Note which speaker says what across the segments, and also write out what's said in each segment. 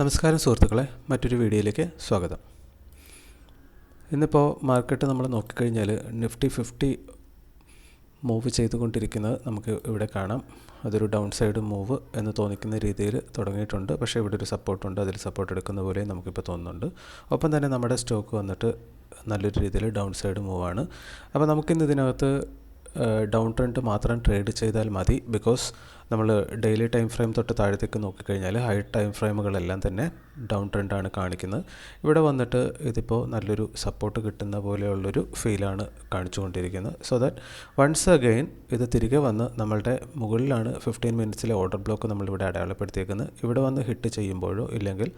Speaker 1: നമസ്കാരം സുഹൃത്തുക്കളെ മറ്റൊരു വീഡിയോയിലേക്ക് സ്വാഗതം. ഇന്നിപ്പോൾ മാർക്കറ്റ് നമ്മൾ നോക്കിക്കഴിഞ്ഞാൽ നിഫ്റ്റി ഫിഫ്റ്റി മൂവ് ചെയ്തുകൊണ്ടിരിക്കുന്നത് നമുക്ക് ഇവിടെ കാണാം. അതൊരു ഡൗൺ സൈഡ് മൂവ് എന്ന് തോന്നിക്കുന്ന രീതിയിൽ തുടങ്ങിയിട്ടുണ്ട്. പക്ഷേ ഇവിടെ ഒരു സപ്പോർട്ടുണ്ട് അതിൽ സപ്പോർട്ട് എടുക്കുന്ന പോലെ നമുക്കിപ്പോൾ തോന്നുന്നുണ്ട്. ഒപ്പം തന്നെ നമ്മുടെ സ്റ്റോക്ക് വന്നിട്ട് നല്ലൊരു രീതിയിൽ ഡൗൺ സൈഡ് മൂവാണ് അപ്പോൾ നമുക്കിന്ന് ഇതിനകത്ത് ഡൗൺ ട്രെൻഡ് മാത്രം ട്രേഡ് ചെയ്താൽ മതി. ബിക്കോസ് നമ്മൾ ഡെയിലി ടൈം ഫ്രെയിം തൊട്ട് താഴത്തേക്ക് നോക്കിക്കഴിഞ്ഞാൽ ഹൈ ടൈം ഫ്രെയിമുകളെല്ലാം തന്നെ ഡൗൺ ട്രെൻഡാണ് കാണിക്കുന്നത്. ഇവിടെ വന്നിട്ട് ഇതിപ്പോൾ നല്ലൊരു സപ്പോർട്ട് കിട്ടുന്ന പോലെയുള്ളൊരു ഫീലാണ് കാണിച്ചുകൊണ്ടിരിക്കുന്നത്. സോ ദാറ്റ് വൺസ് അഗെയിൻ ഇത് തിരികെ വന്ന് നമ്മളുടെ മുകളിലാണ് ഫിഫ്റ്റീൻ മിനിറ്റ്സിലെ ഓർഡർ ബ്ലോക്ക് നമ്മളിവിടെ അടയാളപ്പെടുത്തിയേക്കുന്നത്. ഇവിടെ വന്ന് ഹിറ്റ് ചെയ്യുമ്പോഴോ ഇല്ലെങ്കിൽ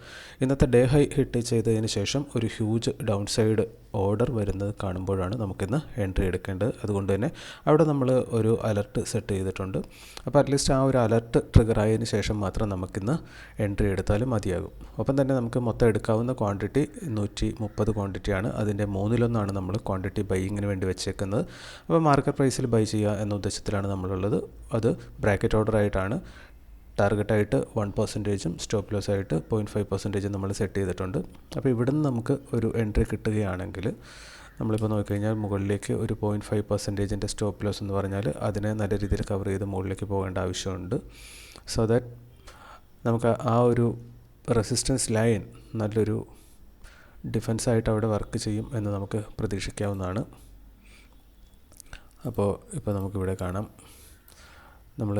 Speaker 1: ഇന്നത്തെ ഡേ ഹൈ ഹിറ്റ് ചെയ്തതിന് ശേഷം ഒരു ഹ്യൂജ് ഡൗൺ സൈഡ് ഓർഡർ വരുന്നത് കാണുമ്പോഴാണ് നമുക്കിന്ന് എൻട്രി എടുക്കേണ്ടത്. അതുകൊണ്ട് തന്നെ അവിടെ നമ്മൾ ഒരു അലർട്ട് സെറ്റ് ചെയ്തിട്ടുണ്ട്. അപ്പോൾ അറ്റ്ലീസ്റ്റ് ആ ഒരു അലർട്ട് ട്രിഗർ ആയതിനു ശേഷം മാത്രം നമുക്കിന്ന് എൻട്രി എടുത്താലും മതിയാകും. ഒപ്പം തന്നെ നമുക്ക് മൊത്തം എടുക്കാവുന്ന ക്വാണ്ടിറ്റി നൂറ്റി മുപ്പത് ക്വാണ്ടിറ്റിയാണ് അതിന്റെ മൂന്നിലൊന്നാണ് നമ്മൾ ക്വാണ്ടിറ്റി ബൈയിങ്ങിന് വേണ്ടി വെച്ചേക്കുന്നത്. അപ്പോൾ മാർക്കറ്റ് പ്രൈസിൽ ബൈ ചെയ്യുക എന്ന ഉദ്ദേശത്തിലാണ് നമ്മളുള്ളത്. അത് ബ്രാക്കറ്റ് ഓർഡർ ആയിട്ടാണ് ടാർഗറ്റായിട്ട് വൺ പെർസെന്റേജും സ്റ്റോപ്പ് ലോസ് ആയിട്ട് പോയിന്റ് ഫൈവ് പെർസെന്റേജും നമ്മൾ സെറ്റ് ചെയ്തിട്ടുണ്ട്. അപ്പോൾ ഇവിടുന്ന് നമുക്ക് ഒരു എൻട്രി കിട്ടുകയാണെങ്കിൽ നമ്മളിപ്പോൾ നോക്കിക്കഴിഞ്ഞാൽ മുകളിലേക്ക് ഒരു പോയിന്റ് ഫൈവ് പെർസെന്റേജിന്റെ സ്റ്റോപ്പ് ലോസ് എന്ന് പറഞ്ഞാൽ അതിനെ നല്ല രീതിയിൽ കവർ ചെയ്ത് മുകളിലേക്ക് പോകേണ്ട ആവശ്യമുണ്ട്. സോ ദാറ്റ് നമുക്ക് ആ ഒരു റെസിസ്റ്റൻസ് ലൈൻ നല്ലൊരു ഡിഫൻസായിട്ട് അവിടെ വർക്ക് ചെയ്യും എന്ന് നമുക്ക് പ്രതീക്ഷിക്കാവുന്നതാണ്. അപ്പോൾ ഇപ്പോൾ നമുക്കിവിടെ കാണാം. നമ്മൾ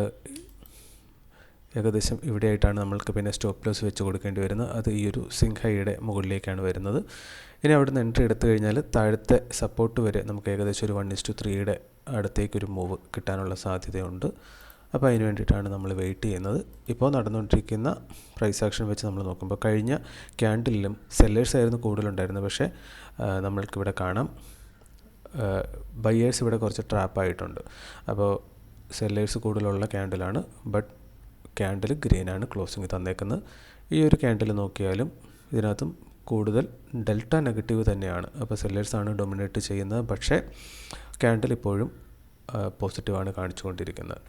Speaker 1: ഏകദേശം ഇവിടെയായിട്ടാണ് നമ്മൾക്ക് പിന്നെ സ്റ്റോപ്പ് ലോസ് വെച്ച് കൊടുക്കേണ്ടി വരുന്നത്. അത് ഈ ഒരു സിംഹയുടെ മുകളിലേക്കാണ് വരുന്നത്. ഇനി അവിടെ നിന്ന് എൻട്രി എടുത്തു കഴിഞ്ഞാൽ താഴത്തെ സപ്പോർട്ട് വരെ നമുക്ക് ഏകദേശം ഒരു വൺ ഇസ് ടു ത്രീയുടെ അടുത്തേക്കൊരു മൂവ് കിട്ടാനുള്ള സാധ്യതയുണ്ട്. അപ്പോൾ അതിന് വേണ്ടിയിട്ടാണ് നമ്മൾ വെയിറ്റ് ചെയ്യുന്നത്. ഇപ്പോൾ നടന്നുകൊണ്ടിരിക്കുന്ന പ്രൈസ് ആക്ഷൻ വെച്ച് നമ്മൾ നോക്കുമ്പോൾ കഴിഞ്ഞ ക്യാൻഡിലും സെല്ലേഴ്സ് ആയിരുന്നു കൂടുതലുണ്ടായിരുന്നത്. പക്ഷേ നമ്മൾക്കിവിടെ കാണാം. ബയേഴ്സ് ഇവിടെ കുറച്ച് ട്രാപ്പായിട്ടുണ്ട് അപ്പോൾ സെല്ലേഴ്സ് കൂടുതലുള്ള ക്യാൻഡിലാണ് ബട്ട് ക്യാൻഡിൽ ആണ് ക്ലോസിങ് തന്നേക്കുന്നത്. ഈ ഒരു ക്യാൻഡിൽ നോക്കിയാലും ഇതിനകത്തും കൂടുതൽ ഡെൽറ്റ നെഗറ്റീവ് തന്നെയാണ്. അപ്പോൾ സെല്ലേഴ്സാണ് ഡൊമിനേറ്റ് ചെയ്യുന്നത്. പക്ഷേ ക്യാൻഡിൽ ഇപ്പോഴും പോസിറ്റീവാണ് കാണിച്ചുകൊണ്ടിരിക്കുന്നത്.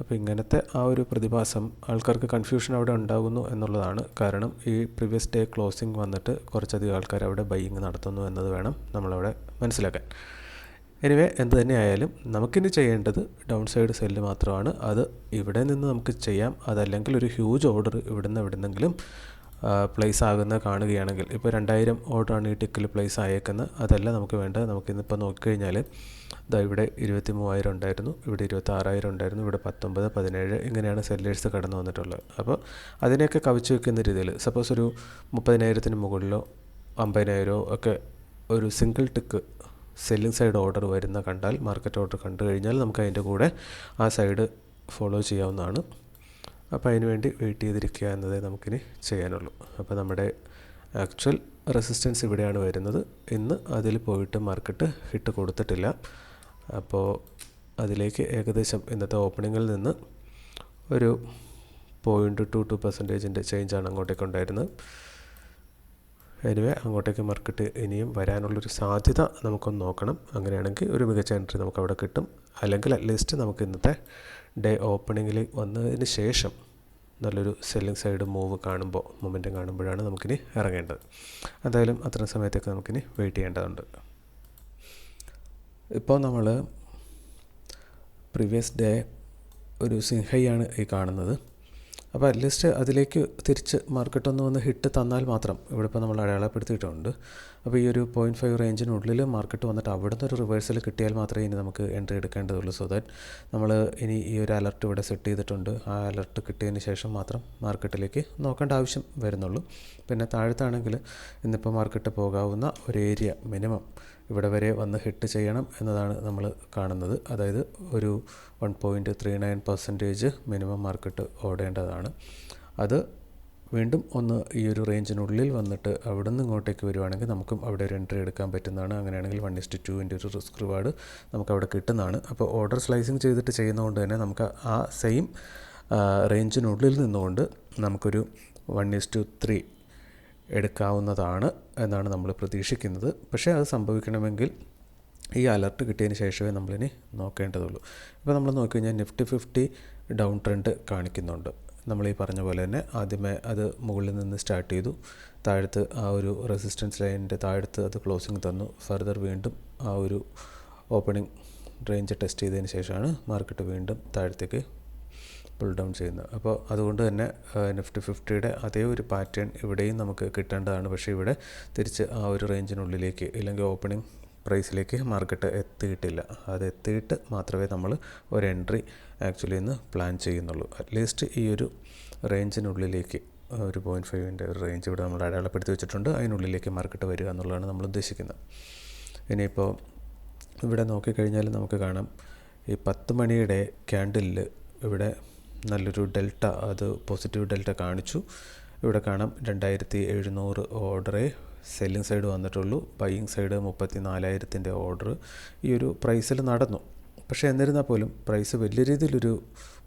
Speaker 1: അപ്പോൾ ഇങ്ങനത്തെ ആ ഒരു പ്രതിഭാസം ആൾക്കാർക്ക് കൺഫ്യൂഷൻ അവിടെ ഉണ്ടാകുന്നു എന്നുള്ളതാണ്. കാരണം ഈ പ്രീവിയസ് ഡേ ക്ലോസിംഗ് വന്നിട്ട് കുറച്ചധികം ആൾക്കാർ അവിടെ ബൈയിങ് നടത്തുന്നു എന്നത് വേണം നമ്മളവിടെ മനസ്സിലാക്കാൻ. എനിവേ എന്ത് തന്നെയായാലും നമുക്കിനി ചെയ്യേണ്ടത് ഡൗൺ സൈഡ് സെല്ല് മാത്രമാണ്. അത് ഇവിടെ നിന്ന് നമുക്ക് ചെയ്യാം. അതല്ലെങ്കിൽ ഒരു ഹ്യൂജ് ഓർഡർ ഇവിടുന്ന് എവിടുന്നെങ്കിലും പ്ലേസ് ആകുന്ന കാണുകയാണെങ്കിൽ. ഇപ്പോൾ രണ്ടായിരം ഓർഡറാണ് ഈ ടിക്കിൽ പ്ലേസ് ആയേക്കുന്നത് അതല്ല നമുക്ക് വേണ്ടത്. നമുക്കിന്നിപ്പോൾ നോക്കിക്കഴിഞ്ഞാൽ ഇതാ ഇവിടെ ഇരുപത്തി മൂവായിരം ഉണ്ടായിരുന്നു. ഇവിടെ ഇരുപത്തി ആറായിരം ഉണ്ടായിരുന്നു. ഇവിടെ പത്തൊമ്പത് പതിനേഴ് ഇങ്ങനെയാണ് സെല്ലേഴ്സ് കടന്നു വന്നിട്ടുള്ളത്. അപ്പോൾ അതിനെയൊക്കെ കവിച്ച് വെക്കുന്ന രീതിയിൽ സപ്പോസ് ഒരു മുപ്പതിനായിരത്തിന് മുകളിലോ അമ്പതിനായിരമോ ഒക്കെ ഒരു single tick selling side order വരുന്ന കണ്ടാൽ മാർക്കറ്റ് ഓർഡർ കണ്ടു കഴിഞ്ഞാൽ നമുക്ക് അതിന്റെ കൂടെ ആ സൈഡ് ഫോളോ ചെയ്യാവുന്നതാണ്. അപ്പോൾ അതിന് വേണ്ടി വെയിറ്റ് ചെയ്തിരിക്കുക എന്നതേ നമുക്കിനി ചെയ്യാനുള്ളൂ. അപ്പോൾ നമ്മുടെ ആക്ച്വൽ റെസിസ്റ്റൻസ് ഇവിടെയാണ് വരുന്നത്. ഇന്ന് അതിൽ പോയിട്ട് മാർക്കറ്റ് ഹിറ്റ് കൊടുത്തിട്ടില്ല. അപ്പോൾ അതിലേക്ക് ഏകദേശം ഇന്നത്തെ ഓപ്പണിങ്ങിൽ നിന്ന് ഒരു പോയിന്റ് ടു ടു പെർസെന്റേജിന്റെ ചേഞ്ചാണ് അങ്ങോട്ടേക്ക് ഉണ്ടായിരുന്നത്. എനിവേ അങ്ങോട്ടേക്ക് മാർക്കറ്റ് ഇനിയും വരാനുള്ളൊരു സാധ്യത നമുക്കൊന്ന് നോക്കണം. അങ്ങനെയാണെങ്കിൽ ഒരു മികച്ച എൻട്രി നമുക്ക് അവിടെ കിട്ടും. അല്ലെങ്കിൽ അറ്റ്ലീസ്റ്റ് നമുക്ക് ഇന്നത്തെ ഡേ ഓപ്പണിങ്ങിൽ വന്നതിന് ശേഷം നല്ലൊരു സെല്ലിംഗ് സൈഡ് മൂവ് കാണുമ്പോൾ മൊമെന്റം കാണുമ്പോഴാണ് നമുക്കിനി ഇറങ്ങേണ്ടത്. എന്തായാലും അത്ര സമയത്തേക്ക് നമുക്കിനി വെയിറ്റ് ചെയ്യേണ്ടതുണ്ട്. ഇപ്പോൾ നമ്മൾ പ്രീവിയസ് ഡേ ഒരു സിംഹയാണ് ഈ കാണുന്നത്. അപ്പോൾ അറ്റ്ലീസ്റ്റ് അതിലേക്ക് തിരിച്ച് മാർക്കറ്റ് ഒന്ന് വന്ന് ഹിറ്റ് തന്നാൽ മാത്രം. ഇവിടെ ഇപ്പോൾ നമ്മൾ അടയാളപ്പെടുത്തിയിട്ടുണ്ട്. അപ്പോൾ ഈ ഒരു പോയിന്റ് ഫൈവ് റേഞ്ചിനുള്ളിൽ മാർക്കറ്റ് വന്നിട്ട് അവിടുന്ന് ഒരു റിവേഴ്സൽ കിട്ടിയാൽ മാത്രമേ ഇനി നമുക്ക് എൻട്രി എടുക്കേണ്ടതുള്ളൂ. സോ ദാറ്റ് നമ്മൾ ഇനി ഈ ഒരു അലർട്ട് ഇവിടെ സെറ്റ് ചെയ്തിട്ടുണ്ട്. ആ അലർട്ട് കിട്ടിയതിന് ശേഷം മാത്രം മാർക്കറ്റിലേക്ക് നോക്കേണ്ട ആവശ്യം വരുന്നുള്ളൂ. പിന്നെ താഴത്താണെങ്കിൽ ഇന്നിപ്പോൾ മാർക്കറ്റ് പോകാവുന്ന ഒരു ഏരിയ മിനിമം ഇവിടെ വരെ വന്ന് ഹിറ്റ് ചെയ്യണം എന്നതാണ് നമ്മൾ കാണുന്നത്. അതായത് ഒരു one point three nine percentage minimum market ഓടേണ്ടതാണ്. അത് വീണ്ടും ഒന്ന് ഈ ഒരു റേഞ്ചിനുള്ളിൽ വന്നിട്ട് അവിടെ നിന്ന് ഇങ്ങോട്ടേക്ക് വരുവാണെങ്കിൽ നമുക്കും അവിടെ ഒരു എൻട്രി എടുക്കാൻ പറ്റുന്നതാണ്. അങ്ങനെയാണെങ്കിൽ വൺ ഇസ്റ്റ് ടുവിന്റെ ഒരു റിസ്ക് റിവാർഡ് നമുക്ക് അവിടെ കിട്ടുന്നതാണ്. അപ്പോൾ ഓർഡർ സ്ലൈസിങ് ചെയ്തിട്ട് ചെയ്യുന്നതുകൊണ്ട് തന്നെ നമുക്ക് ആ സെയിം റേഞ്ചിനുള്ളിൽ നിന്നുകൊണ്ട് നമുക്കൊരു വൺ ഇസ്റ്റ് ത്രീ എടുക്കാവുന്നതാണ് എന്നാണ് നമ്മൾ പ്രതീക്ഷിക്കുന്നത്. പക്ഷേ അത് സംഭവിക്കണമെങ്കിൽ ഈ അലർട്ട് കിട്ടിയതിന് ശേഷമേ നമ്മളിനി നോക്കേണ്ടതുള്ളൂ. ഇപ്പോൾ നമ്മൾ നോക്കിക്കഴിഞ്ഞാൽ നിഫ്റ്റി ഫിഫ്റ്റി ഡൗൺ ട്രെൻഡ് കാണിക്കുന്നുണ്ട്. നമ്മൾ ഈ പറഞ്ഞ പോലെ തന്നെ ആദ്യമേ അത് മുകളിൽ നിന്ന് സ്റ്റാർട്ട് ചെയ്തു. താഴത്ത് ആ ഒരു റെസിസ്റ്റൻസ് ലൈനിന്റെ താഴത്ത് അത് ക്ലോസിങ് തന്നു. ഫർദർ വീണ്ടും ആ ഒരു ഓപ്പണിംഗ് റേഞ്ച് ടെസ്റ്റ് ചെയ്തതിന് ശേഷമാണ് മാർക്കറ്റ് വീണ്ടും താഴത്തേക്ക് പുൾ ഡൗൺ ചെയ്യുന്നത്. അപ്പോൾ അതുകൊണ്ട് തന്നെ നിഫ്റ്റി ഫിഫ്റ്റിയുടെ അതേ ഒരു പാറ്റേൺ ഇവിടെയും നമുക്ക് കിട്ടേണ്ടതാണ്. പക്ഷേ ഇവിടെ തിരിച്ച് ആ ഒരു റേഞ്ചിനുള്ളിലേക്ക് ഇല്ലെങ്കിൽ ഓപ്പണിംഗ് പ്രൈസിലേക്ക് മാർക്കറ്റ് എത്തിയിട്ടില്ല. അത് എത്തിയിട്ട് മാത്രമേ നമ്മൾ ഒരു എൻട്രി ആക്ച്വലി ഇന്ന് പ്ലാൻ ചെയ്യുന്നുള്ളൂ. അറ്റ്ലീസ്റ്റ് ഈ ഒരു റേഞ്ചിനുള്ളിലേക്ക് ഒരു പോയിന്റ് ഫൈവിന്റെ ഒരു റേഞ്ച് ഇവിടെ നമ്മൾ അടയാളപ്പെടുത്തി വെച്ചിട്ടുണ്ട്. അതിനുള്ളിലേക്ക് മാർക്കറ്റ് വരിക എന്നുള്ളതാണ് നമ്മൾ ഉദ്ദേശിക്കുന്നത്. ഇനിയിപ്പോൾ ഇവിടെ നോക്കിക്കഴിഞ്ഞാൽ നമുക്ക് കാണാം. ഈ പത്ത് മണിയുടെ ക്യാൻഡിലിൽ ഇവിടെ നല്ലൊരു ഡെൽറ്റ അത് പോസിറ്റീവ് ഡെൽറ്റ കാണിച്ചു. ഇവിടെ കാണാം രണ്ടായിരത്തി എഴുന്നൂറ് ഓർഡറേ സെല്ലിംഗ് സൈഡ് വന്നിട്ടുള്ളൂ. ബൈയിങ് സൈഡ് മുപ്പത്തി നാലായിരത്തിന്റെ ഓർഡർ ഈ ഒരു പ്രൈസിൽ നടന്നു. പക്ഷേ എന്നിരുന്നാൽ പോലും പ്രൈസ് വലിയ രീതിയിലൊരു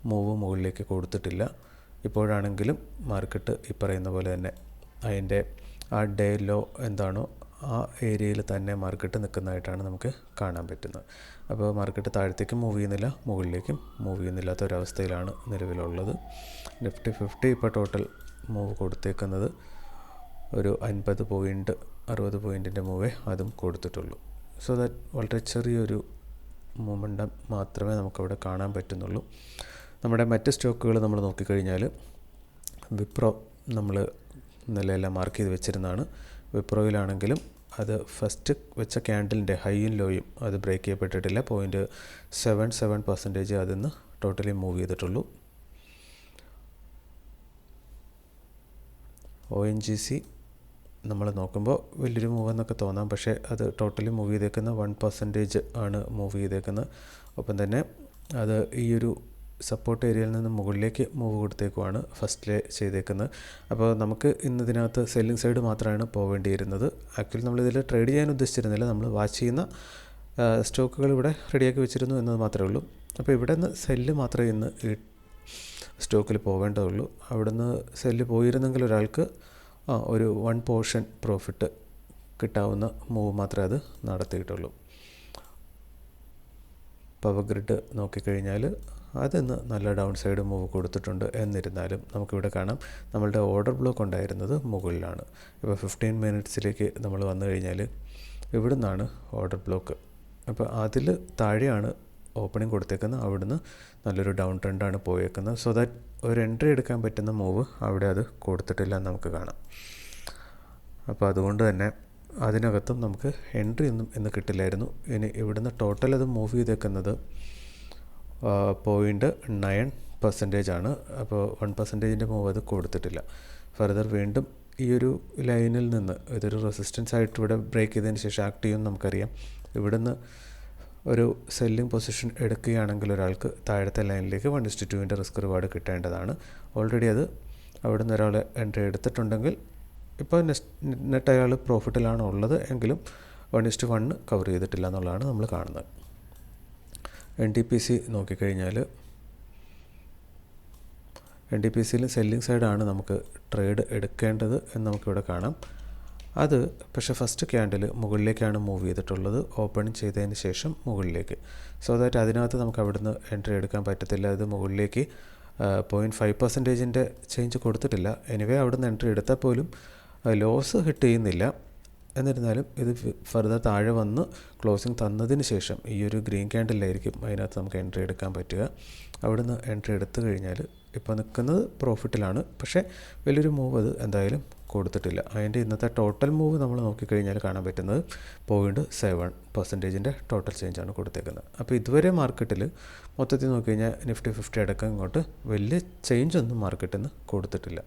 Speaker 1: മൂവ് മുകളിലേക്ക് കൊടുത്തിട്ടില്ല. ഇപ്പോഴാണെങ്കിലും മാർക്കറ്റ് ഈ പറയുന്ന പോലെ തന്നെ അതിന്റെ ആ ഡേ ലോ എന്താണോ ആ ഏരിയയിൽ തന്നെ മാർക്കറ്റ് നിൽക്കുന്നതായിട്ടാണ് നമുക്ക് കാണാൻ പറ്റുന്നത്. അപ്പോൾ മാർക്കറ്റ് താഴത്തേക്കും മൂവ് ചെയ്യുന്നില്ല മുകളിലേക്കും മൂവ് ചെയ്യുന്നില്ലാത്ത ഒരവസ്ഥയിലാണ് നിലവിലുള്ളത്. നിഫ്റ്റി ഫിഫ്റ്റി ഇപ്പോൾ ടോട്ടൽ മൂവ് കൊടുത്തേക്കുന്നത് ഒരു അൻപത് പോയിന്റ് അറുപത് പോയിന്റിന്റെ മൂവേ അതും കൊടുത്തിട്ടുള്ളൂ. സോ ദാറ്റ് വളരെ ചെറിയൊരു മൂമെന്റ് മാത്രമേ നമുക്കവിടെ കാണാൻ പറ്റുന്നുള്ളൂ. നമ്മുടെ മറ്റ് സ്റ്റോക്കുകൾ നമ്മൾ നോക്കിക്കഴിഞ്ഞാൽ വിപ്രോ നമ്മൾ നിലയെല്ലാം മാർക്ക് ചെയ്ത് വെച്ചിരുന്നതാണ്. വിപ്രോയിലാണെങ്കിലും അത് ഫസ്റ്റ് വെച്ച ക്യാൻഡിലിന്റെ ഹൈയും ലോയും അത് ബ്രേക്ക് ചെയ്യപ്പെട്ടിട്ടില്ല. പോയിന്റ് സെവൻ സെവൻ പെർസെന്റേജ് അതിൽ നിന്ന് ടോട്ടലി മൂവ് ചെയ്തിട്ടുള്ളൂ. ഒ എൻ ജി സി നമ്മൾ നോക്കുമ്പോൾ വലിയൊരു മൂവ് എന്നൊക്കെ തോന്നാം. പക്ഷേ അത് ടോട്ടലി മൂവ് ചെയ്തേക്കുന്ന വൺ പെർസെന്റേജ് ആണ് മൂവ് ചെയ്തേക്കുന്നത്. ഒപ്പം തന്നെ അത് ഈ ഒരു സപ്പോർട്ട് ഏരിയയിൽ നിന്ന് മുകളിലേക്ക് മൂവ് കൊടുത്തേക്കുമാണ് ഫസ്റ്റിലെ ചെയ്തേക്കുന്നത്. അപ്പോൾ നമുക്ക് ഇന്ന് ഇതിനകത്ത് സെല്ലിംഗ് സൈഡ് മാത്രമാണ് പോവേണ്ടിയിരുന്നത്. ആക്ച്വലി നമ്മളിതിൽ ട്രേഡ് ചെയ്യാൻ ഉദ്ദേശിച്ചിരുന്നില്ല. നമ്മൾ വാച്ച് ചെയ്യുന്ന സ്റ്റോക്കുകൾ ഇവിടെ റെഡിയാക്കി വെച്ചിരുന്നു എന്നത് മാത്രമേ ഉള്ളൂ. അപ്പോൾ ഇവിടെ നിന്ന് സെല്ല് മാത്രമേ ഇന്ന് ഈ സ്റ്റോക്കിൽ പോവേണ്ടതുള്ളൂ. അവിടുന്ന് സെല്ല് പോയിരുന്നെങ്കിൽ ഒരാൾക്ക് ഒരു വൺ പോർഷൻ പ്രോഫിറ്റ് കിട്ടാവുന്ന മൂവ് മാത്രമേ അത് നടത്തിയിട്ടുള്ളൂ. പവർ ഗ്രിഡ് നോക്കിക്കഴിഞ്ഞാൽ അതിന്ന് നല്ല ഡൗൺ സൈഡ് മൂവ് കൊടുത്തിട്ടുണ്ട്. എന്നിരുന്നാലും നമുക്കിവിടെ കാണാം നമ്മളുടെ ഓർഡർ ബ്ലോക്ക് ഉണ്ടായിരുന്നത് മുകളിലാണ്. ഇപ്പോൾ ഫിഫ്റ്റീൻ മിനിറ്റ്സിലേക്ക് നമ്മൾ വന്നു കഴിഞ്ഞാൽ ഇവിടെ നിന്നാണ് ഓർഡർ ബ്ലോക്ക്. അപ്പോൾ അതിൽ താഴെയാണ് ഓപ്പണിംഗ് കൊടുത്തേക്കുന്നത്. അവിടുന്ന് നല്ലൊരു ഡൗൺ ട്രെൻഡാണ് പോയേക്കുന്നത്. സോ ദാറ്റ് ഒരു എൻട്രി എടുക്കാൻ പറ്റുന്ന മൂവ് അവിടെ അത് കൊടുത്തിട്ടില്ല എന്ന് നമുക്ക് കാണാം. അപ്പോൾ അതുകൊണ്ട് തന്നെ അതിനകത്തും നമുക്ക് എൻട്രി ഒന്നും ഇന്ന് കിട്ടില്ലായിരുന്നു. ഇനി ഇവിടുന്ന് ടോട്ടൽ അത് മൂവ് ചെയ്തേക്കുന്നത് പോയിന്റ് നയൻ പെർസെന്റേജ് ആണ്. അപ്പോൾ വൺ പെർസെന്റേജിന്റെ മൂവ് അത് കൊടുത്തിട്ടില്ല. ഫർദർ വീണ്ടും ഈ ഒരു ലൈനിൽ നിന്ന് ഇതൊരു റെസിസ്റ്റൻസ് ആയിട്ട് ഇവിടെ ബ്രേക്ക് ചെയ്തതിന് ശേഷം ആക്ട് ചെയ്യുമെന്ന് നമുക്കറിയാം. ഇവിടുന്ന് ഒരു സെല്ലിംഗ് പൊസിഷൻ എടുക്കുകയാണെങ്കിൽ ഒരാൾക്ക് താഴത്തെ ലൈനിലേക്ക് വൺ ഇസ്റ്റ് ടുവിന്റെ റിസ്ക് റിവാർഡ് കിട്ടേണ്ടതാണ്. ഓൾറെഡി അത് അവിടെ നിന്ന് ഒരാൾ എൻട്രി എടുത്തിട്ടുണ്ടെങ്കിൽ ഇപ്പോൾ നെറ്റ് അയാൾ പ്രോഫിറ്റിലാണ് ഉള്ളത് എങ്കിലും വൺ ഇസ്റ്റ് വണ്ണ് കവർ ചെയ്തിട്ടില്ല എന്നുള്ളതാണ് നമ്മൾ കാണുന്നത്. എൻ ടി പി സി നോക്കിക്കഴിഞ്ഞാൽ എൻ ടി പി സിയിൽ സെല്ലിംഗ് സൈഡാണ് നമുക്ക് ട്രേഡ് എടുക്കേണ്ടത് എന്ന് നമുക്കിവിടെ കാണാം. അത് പക്ഷേ ഫസ്റ്റ് ക്യാൻഡിൽ മുകളിലേക്കാണ് മൂവ് ചെയ്തിട്ടുള്ളത്. ഓപ്പൺ ചെയ്തതിന് ശേഷം മുകളിലേക്ക്. സോ ദാറ്റ് അതിനകത്ത് നമുക്ക് അവിടുന്ന് എൻട്രി എടുക്കാൻ പറ്റത്തില്ല. അത് മുകളിലേക്ക് പോയിന്റ് ഫൈവ് പെർസെന്റേജിന്റെ ചേഞ്ച് കൊടുത്തിട്ടില്ല. എനിവേ അവിടുന്ന് എൻട്രി എടുത്താൽ പോലും ലോസ് ഹിറ്റ് ചെയ്യുന്നില്ല എന്നിരുന്നാലും ഇത് ഫർദർ താഴെ വന്ന് ക്ലോസിങ് തന്നതിന് ശേഷം ഈ ഒരു ഗ്രീൻ ക്യാൻഡിലായിരിക്കും അതിനകത്ത് നമുക്ക് എൻട്രി എടുക്കാൻ പറ്റുക. അവിടുന്ന് എൻട്രി എടുത്തു കഴിഞ്ഞാൽ ഇപ്പോൾ നിൽക്കുന്നത് പ്രോഫിറ്റിലാണ് പക്ഷേ വലിയൊരു മൂവ് അത് എന്തായാലും കൊടുത്തിട്ടില്ല. അതിന്റെ ഇന്നത്തെ ടോട്ടൽ മൂവ് നമ്മൾ നോക്കിക്കഴിഞ്ഞാൽ കാണാൻ പറ്റുന്നത് പോയിന്റ് സെവൻ പെർസെന്റേജിന്റെ ടോട്ടൽ ചേഞ്ചാണ് കൊടുത്തേക്കുന്നത്. അപ്പോൾ ഇതുവരെ മാർക്കറ്റിൽ മൊത്തത്തിൽ നോക്കി കഴിഞ്ഞാൽ നിഫ്റ്റി ഫിഫ്റ്റി അടക്കം ഇങ്ങോട്ട് വലിയ ചേഞ്ച് ഒന്നും മാർക്കറ്റിൽ നിന്ന് കൊടുത്തിട്ടില്ല.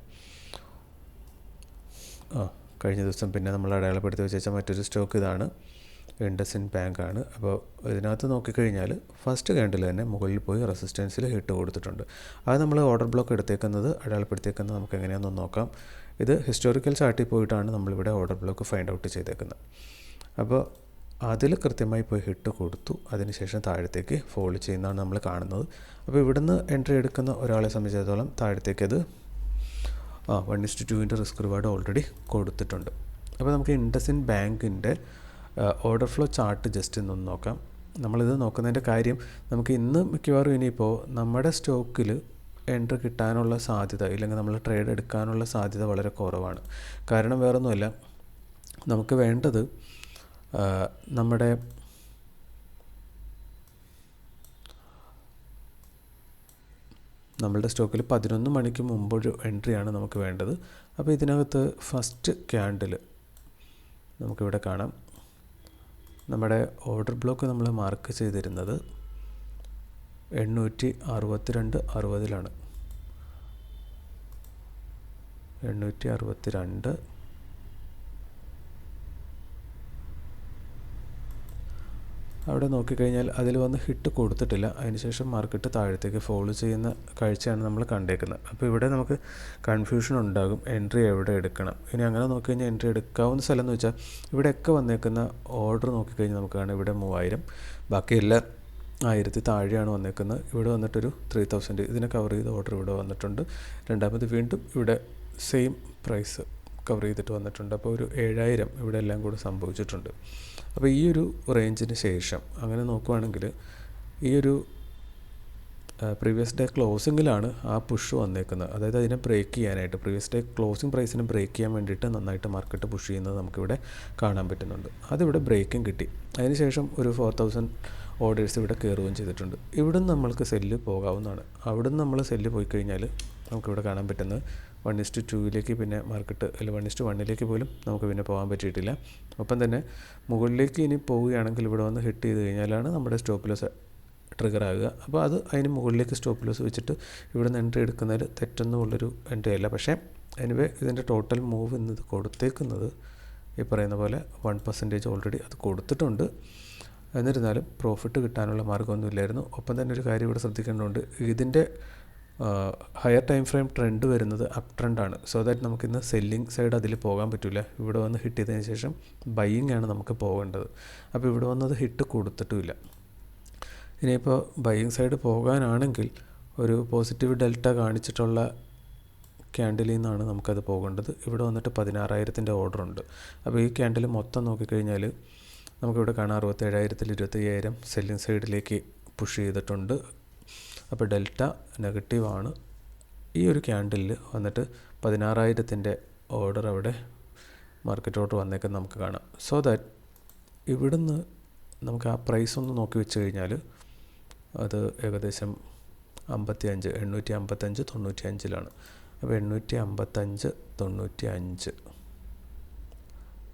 Speaker 1: ആ. കഴിഞ്ഞ ദിവസം പിന്നെ നമ്മൾ അടയാളപ്പെടുത്തി വെച്ച മറ്റൊരു സ്റ്റോക്ക് ഇതാണ്. ഇൻഡസിൻ ആണ്. അപ്പോൾ ഇതിനകത്ത് നോക്കിക്കഴിഞ്ഞാൽ ഫസ്റ്റ് കാൻഡിൽ തന്നെ മുകളിൽ പോയി റെസിസ്റ്റൻസിൽ ഹിറ്റ് കൊടുത്തിട്ടുണ്ട്. അത് നമ്മൾ ഓർഡർ ബ്ലോക്ക് എടുത്തേക്കുന്നത് അടയാളപ്പെടുത്തിയേക്കുന്നത് നമുക്ക് എങ്ങനെയാണെന്ന് നോക്കാം. ഇത് ഹിസ്റ്റോറിക്കൽ ചാർട്ടിൽ പോയിട്ടാണ് നമ്മളിവിടെ ഓർഡർ ബ്ലോക്ക് ഫൈൻഡ് ഔട്ട് ചെയ്തേക്കുന്നത്. അപ്പോൾ അതിൽ കൃത്യമായി പോയി ഹിറ്റ് കൊടുത്തു. അതിനുശേഷം താഴത്തേക്ക് ഫോൾ ചെയ്യുന്നതാണ് നമ്മൾ കാണുന്നത്. അപ്പോൾ ഇവിടുന്ന് എൻട്രി എടുക്കുന്ന ഒരാളെ സംബന്ധിച്ചിടത്തോളം താഴത്തേക്ക് അത് ആ വൺ ഇസ്റ്റ് ടുവിന്റെ റിസ്ക് റിവാർഡ് ഓൾറെഡി കൊടുത്തിട്ടുണ്ട്. അപ്പോൾ നമുക്ക് ഇൻഡസിൻ ബാങ്കിന്റെ ഓർഡർ ഫ്ലോ ചാർട്ട് ജസ്റ്റ് ഒന്ന് നോക്കാം. നമ്മളിത് നോക്കുന്നതിന്റെ കാര്യം നമുക്ക് ഇന്ന് മിക്കവാറും ഇനിയിപ്പോൾ നമ്മുടെ സ്റ്റോക്കിൽ എൻട്രി കിട്ടാനുള്ള സാധ്യത ഇല്ലെങ്കിൽ നമ്മൾ ട്രേഡ് എടുക്കാനുള്ള സാധ്യത വളരെ കുറവാണ്. കാരണം വേറൊന്നുമല്ല നമുക്ക് വേണ്ടത് നമ്മുടെ നമ്മളുടെ സ്റ്റോക്കിൽ പതിനൊന്ന് മണിക്ക് മുമ്പൊരു എൻട്രിയാണ് നമുക്ക് വേണ്ടത്. അപ്പോൾ ഇതിനകത്ത് ഫസ്റ്റ് ക്യാൻഡിൽ നമുക്കിവിടെ കാണാം. നമ്മുടെ ഓർഡർ ബ്ലോക്ക് നമ്മൾ മാർക്ക് ചെയ്തിരുന്നത് എണ്ണൂറ്റി അറുപത്തിരണ്ട് അറുപതിലാണ്. എണ്ണൂറ്റി അറുപത്തി അവിടെ നോക്കിക്കഴിഞ്ഞാൽ അതിൽ വന്ന് ഹിറ്റ് കൊടുത്തിട്ടില്ല. അതിനുശേഷം മാർക്കറ്റ് താഴത്തേക്ക് ഫോളോ ചെയ്യുന്ന കാഴ്ചയാണ് നമ്മൾ കണ്ടേക്കുന്നത്. അപ്പോൾ ഇവിടെ നമുക്ക് കൺഫ്യൂഷൻ ഉണ്ടാകും. എൻട്രി എവിടെ എടുക്കണം? ഇനി അങ്ങനെ നോക്കിക്കഴിഞ്ഞാൽ എൻട്രി എടുക്കാവുന്ന സ്ഥലം എന്ന് വെച്ചാൽ ഇവിടെയൊക്കെ വന്നേക്കുന്ന ഓർഡർ നോക്കിക്കഴിഞ്ഞാൽ നമുക്ക് കാണാം ഇവിടെ മൂവായിരം. ബാക്കിയെല്ലാം ആയിരത്തി താഴെയാണ് വന്നേക്കുന്നത്. ഇവിടെ വന്നിട്ടൊരു ത്രീ തൗസൻഡ് ഇതിനെ കവർ ചെയ്ത ഓർഡർ ഇവിടെ വന്നിട്ടുണ്ട്. രണ്ടാമത് വീണ്ടും ഇവിടെ സെയിം പ്രൈസ് കവർ ചെയ്തിട്ട് വന്നിട്ടുണ്ട്. അപ്പോൾ ഒരു ഏഴായിരം ഇവിടെ എല്ലാം കൂടെ സംഭവിച്ചിട്ടുണ്ട്. അപ്പോൾ ഈ ഒരു റേഞ്ചിന് ശേഷം അങ്ങനെ നോക്കുവാണെങ്കിൽ ഈ ഒരു പ്രീവിയസ് ഡേ ക്ലോസിങ്ങിലാണ് ആ പുഷ് വന്നേക്കുന്നത്. അതായത് അതിനെ ബ്രേക്ക് ചെയ്യാനായിട്ട് പ്രീവിയസ് ഡേ ക്ലോസിംഗ് പ്രൈസിനെ ബ്രേക്ക് ചെയ്യാൻ വേണ്ടിയിട്ട് നന്നായിട്ട് മാർക്കറ്റ് പുഷ് ചെയ്യുന്നത് നമുക്കിവിടെ കാണാൻ പറ്റുന്നുണ്ട്. അതിവിടെ ബ്രേക്കും കിട്ടി. അതിനുശേഷം ഒരു ഫോർ തൗസൻഡ് ഓർഡേഴ്സ് ഇവിടെ കയറുകയും ചെയ്തിട്ടുണ്ട്. ഇവിടുന്ന് നമ്മൾക്ക് സെല്ല് പോകാവുന്നതാണ്. അവിടുന്ന് നമ്മൾ സെല്ല് പോയി കഴിഞ്ഞാൽ നമുക്കിവിടെ കാണാൻ പറ്റുന്നത് വൺ ഇസ്റ്റ് ടൂവിലേക്ക് പിന്നെ മാർക്കറ്റ് അല്ല വൺ ഇസ്റ്റ് വണ്ണിലേക്ക് പോലും നമുക്ക് പിന്നെ പോകാൻ പറ്റിയിട്ടില്ല. ഒപ്പം തന്നെ മുകളിലേക്ക് ഇനി പോവുകയാണെങ്കിൽ ഇവിടെ വന്ന് ഹിറ്റ് ചെയ്ത് കഴിഞ്ഞാലാണ് നമ്മുടെ സ്റ്റോപ്പ് ലോസ് ട്രിഗർ ആകുക അപ്പോൾ അത് അതിന് മുകളിലേക്ക് സ്റ്റോപ്പ് ലോസ് വെച്ചിട്ട് ഇവിടെ നിന്ന് എൻട്രി എടുക്കുന്നതിൽ തെറ്റൊന്നുമുള്ളൊരു എൻട്രി അല്ല. പക്ഷേ എനിവേ ഇതിന്റെ ടോട്ടൽ മൂവ് ഇന്നത് കൊടുത്തേക്കുന്നത് ഈ പറയുന്ന പോലെ വൺ പെർസെന്റേജ് ഓൾറെഡി അത് കൊടുത്തിട്ടുണ്ട്. എന്നിരുന്നാലും പ്രോഫിറ്റ് കിട്ടാനുള്ള മാർഗമൊന്നുമില്ലായിരുന്നു. ഒപ്പം തന്നെ ഒരു കാര്യം ഇവിടെ ശ്രദ്ധിക്കേണ്ടതുണ്ട്. ഇതിന്റെ ഹയർ ടൈം ഫ്രെയിം ട്രെൻഡ് വരുന്നത് അപ് ട്രെൻഡാണ് സോ ദാറ്റ് നമുക്കിന്ന് സെല്ലിംഗ് സൈഡ് അതിൽ പോകാൻ പറ്റില്ല ഇവിടെ വന്ന് ഹിറ്റ് ചെയ്തതിന് ശേഷം ബൈയിങ് ആണ് നമുക്ക് പോകേണ്ടത്. അപ്പോൾ ഇവിടെ വന്നത് ഹിറ്റ് കൊടുത്തിട്ടുമില്ല. ഇനിയിപ്പോൾ ബൈയിങ് സൈഡ് പോകാനാണെങ്കിൽ ഒരു പോസിറ്റീവ് ഡെൽറ്റ കാണിച്ചിട്ടുള്ള ക്യാൻഡിലിൽ നിന്നാണ് നമുക്കത് പോകേണ്ടത്. ഇവിടെ വന്നിട്ട് പതിനാറായിരത്തിന്റെ ഓർഡർ ഉണ്ട്. അപ്പോൾ ഈ ക്യാൻഡിൽ മൊത്തം നോക്കിക്കഴിഞ്ഞാൽ നമുക്കിവിടെ കാണാം അറുപത്തേഴായിരത്തിൽ ഇരുപത്തയ്യായിരം സെല്ലിംഗ് സൈഡിലേക്ക് പുഷ് ചെയ്തിട്ടുണ്ട്. അപ്പോൾ ഡെൽറ്റ നെഗറ്റീവാണ്. ഈ ഒരു ക്യാൻഡിലിൽ വന്നിട്ട് പതിനാറായിരത്തിന്റെ ഓർഡർ അവിടെ മാർക്കറ്റോട്ട് വന്നേക്കുന്നത് നമുക്ക് കാണാം. സോ ദാറ്റ് ഇവിടുന്ന് നമുക്ക് ആ പ്രൈസ് ഒന്ന് നോക്കി വെച്ച് കഴിഞ്ഞാൽ അത് ഏകദേശം അമ്പത്തി അഞ്ച് എണ്ണൂറ്റി അമ്പത്തഞ്ച് തൊണ്ണൂറ്റി അഞ്ചിലാണ് അപ്പോൾ എണ്ണൂറ്റി അമ്പത്തഞ്ച് തൊണ്ണൂറ്റി അഞ്ച്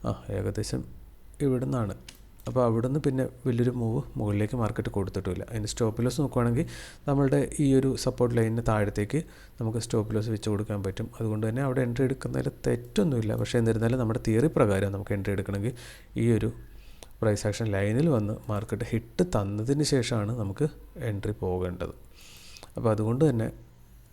Speaker 1: ആ ഏകദേശം ഇവിടുന്നാണ്. അപ്പോൾ അവിടുന്ന് പിന്നെ വലിയൊരു മൂവ് മുകളിലേക്ക് മാർക്കറ്റ് കൊടുത്തിട്ടില്ല അതിന് സ്റ്റോപ്പ് ലോസ് നോക്കുവാണെങ്കിൽ നമ്മളുടെ ഈ ഒരു സപ്പോർട്ട് ലൈനിന് താഴത്തേക്ക് നമുക്ക് സ്റ്റോപ്പ് ലോസ് വെച്ച് കൊടുക്കാൻ പറ്റും. അതുകൊണ്ട് തന്നെ അവിടെ എൻട്രി എടുക്കുന്നതിൽ തെറ്റൊന്നുമില്ല. പക്ഷേ എന്നിരുന്നാലും നമ്മുടെ തിയറി പ്രകാരം നമുക്ക് എൻട്രി എടുക്കണമെങ്കിൽ ഈ ഒരു പ്രൈസ് ആക്ഷൻ ലൈനിൽ വന്ന് മാർക്കറ്റ് ഹിറ്റ് തന്നതിന് ശേഷമാണ് നമുക്ക് എൻട്രി പോകേണ്ടത്. അപ്പോൾ അതുകൊണ്ട് തന്നെ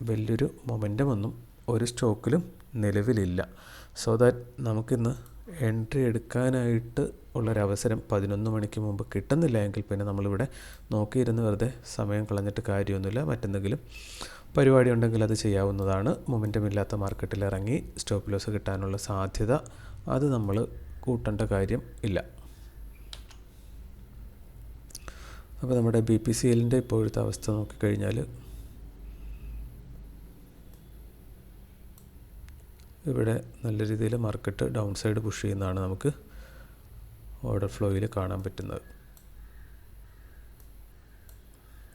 Speaker 1: വലിയൊരു മൊമെന്റം ഒന്നും ഒരു സ്റ്റോക്കിലും നിലവിലില്ല. സോ ദാറ്റ് നമുക്കിന്ന് എൻട്രി എടുക്കാനായിട്ട് ഉള്ളൊരവസരം പതിനൊന്ന് മണിക്ക് മുമ്പ് കിട്ടുന്നില്ല എങ്കിൽ പിന്നെ നമ്മളിവിടെ നോക്കിയിരുന്ന് വെറുതെ സമയം കളഞ്ഞിട്ട് കാര്യമൊന്നുമില്ല. മറ്റെന്തെങ്കിലും പരിപാടി ഉണ്ടെങ്കിൽ അത് ചെയ്യാവുന്നതാണ്. മൊമെന്റം ഇല്ലാത്ത മാർക്കറ്റിൽ ഇറങ്ങി സ്റ്റോപ്പ് ലോസ് കിട്ടാനുള്ള സാധ്യത അത് നമ്മൾ കൂട്ടേണ്ട കാര്യം ഇല്ല. അപ്പോൾ നമ്മുടെ ബി പി സി എല്ലിന്റെ ഇപ്പോഴത്തെ അവസ്ഥ നോക്കിക്കഴിഞ്ഞാൽ ഇവിടെ നല്ല രീതിയിൽ മാർക്കറ്റ് ഡൗൺ സൈഡ് പുഷ് ചെയ്യുന്നതാണ് നമുക്ക് ഓർഡർ ഫ്ലോയിൽ കാണാൻ പറ്റുന്നത്.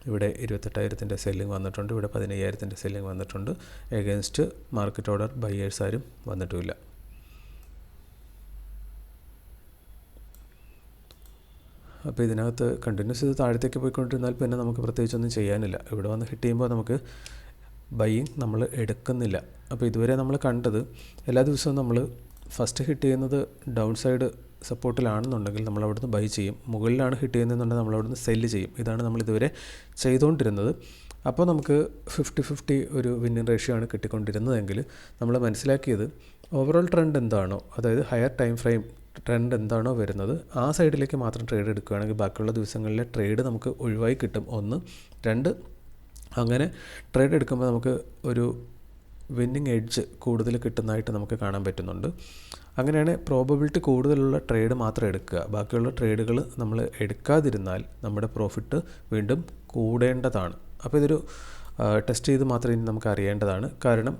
Speaker 1: ഇവിടെ ഇരുപത്തെട്ടായിരത്തിന്റെ സെല്ലിംഗ് വന്നിട്ടുണ്ട്. ഇവിടെ പതിനയ്യായിരത്തിന്റെ സെല്ലിംഗ് വന്നിട്ടുണ്ട്. എഗൻസ്റ്റ് മാർക്കറ്റ് ഓർഡർ ബയ്യേഴ്സ് ആരും വന്നിട്ടുമില്ല. അപ്പോൾ ഇതിനകത്ത് കണ്ടിന്യൂസ് ഇത് താഴത്തേക്ക് പോയിക്കൊണ്ടിരുന്നാൽ പിന്നെ നമുക്ക് പ്രത്യേകിച്ചൊന്നും ചെയ്യാനില്ല. ഇവിടെ വന്ന് ഹിറ്റ് ചെയ്യുമ്പോൾ നമുക്ക് ബൈയിങ് നമ്മൾ എടുക്കുന്നില്ല. അപ്പോൾ ഇതുവരെ നമ്മൾ കണ്ടത് എല്ലാ ദിവസവും നമ്മൾ ഫസ്റ്റ് ഹിറ്റ് ചെയ്യുന്നത് ഡൗൺ സൈഡ് സപ്പോർട്ടിലാണെന്നുണ്ടെങ്കിൽ നമ്മൾ അവിടുന്ന് ബൈ ചെയ്യും. മുകളിലാണ് ഹിറ്റ് ചെയ്യുന്നതെന്നുണ്ടെങ്കിൽ നമ്മൾ അവിടുന്ന് സെല്ല് ചെയ്യും. ഇതാണ് നമ്മൾ ഇതുവരെ ചെയ്തുകൊണ്ടിരുന്നത്. അപ്പോൾ നമുക്ക് ഫിഫ്റ്റി ഫിഫ്റ്റി ഒരു വിന്നിൻ റേഷ്യോ ആണ് കിട്ടിക്കൊണ്ടിരുന്നതെങ്കിൽ നമ്മൾ മനസ്സിലാക്കിയത് ഓവറോൾ ട്രെൻഡ് എന്താണോ അതായത് ഹയർ ടൈം ഫ്രെയിം ട്രെൻഡ് എന്താണോ വരുന്നത് ആ സൈഡിലേക്ക് മാത്രം ട്രേഡ് എടുക്കുകയാണെങ്കിൽ ബാക്കിയുള്ള ദിവസങ്ങളിലെ ട്രേഡ് നമുക്ക് ഒഴിവായി കിട്ടും. ഒന്ന്. രണ്ട് അങ്ങനെ ട്രേഡ് എടുക്കുമ്പോൾ നമുക്ക് ഒരു വിന്നിങ് എഡ്ജ് കൂടുതൽ കിട്ടുന്നതായിട്ട് നമുക്ക് കാണാൻ പറ്റുന്നുണ്ട്. അങ്ങനെയാണ് പ്രോബബിലിറ്റി കൂടുതലുള്ള ട്രേഡ് മാത്രം എടുക്കുക. ബാക്കിയുള്ള ട്രേഡുകൾ നമ്മൾ എടുക്കാതിരുന്നാൽ നമ്മുടെ പ്രോഫിറ്റ് വീണ്ടും കൂടേണ്ടതാണ്. അപ്പോൾ ഇതൊരു ടെസ്റ്റ് ചെയ്ത് മാത്രമേ ഇനി നമുക്ക് അറിയേണ്ടതാണ്. കാരണം